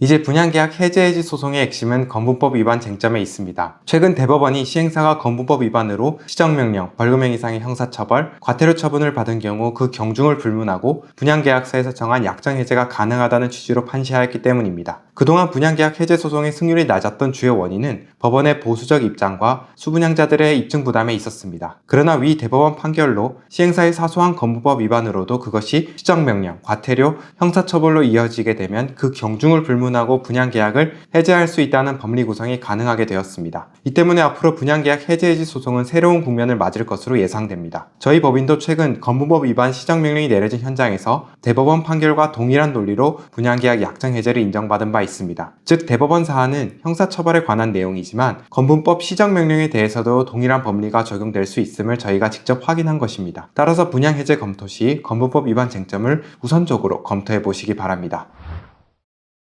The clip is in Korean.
이제 분양계약 해제해지 소송의 핵심은 건분법 위반 쟁점에 있습니다. 최근 대법원이 시행사가 건분법 위반으로 시정명령, 벌금형 이상의 형사처벌, 과태료 처분을 받은 경우 그 경중을 불문하고 분양계약서에서 정한 약정 해제가 가능하다는 취지로 판시하였기 때문입니다. 그동안 분양계약 해제 소송의 승률이 낮았던 주요 원인은 법원의 보수적 입장과 수분양자들의 입증 부담에 있었습니다. 그러나 위 대법원 판결로 시행사의 사소한 건부법 위반으로도 그것이 시정명령, 과태료, 형사처벌로 이어지게 되면 그 경중을 불문 하고 분양 계약을 해제할 수 있다는 법리 구성이 가능하게 되었습니다. 이 때문에 앞으로 분양 계약 해제해지 소송은 새로운 국면을 맞을 것으로 예상됩니다. 저희 법인도 최근 건부법 위반 시정명령이 내려진 현장에서 대법원 판결과 동일한 논리로 분양계약 약정 해제를 인정받은 바 있습니다. 즉 대법원 사안은 형사처벌에 관한 내용이지만 건분법 시정명령에 대해서도 동일한 법리가 적용될 수 있음을 저희가 직접 확인한 것입니다. 따라서 분양해제 검토 시 건분법 위반 쟁점을 우선적으로 검토해 보시기 바랍니다.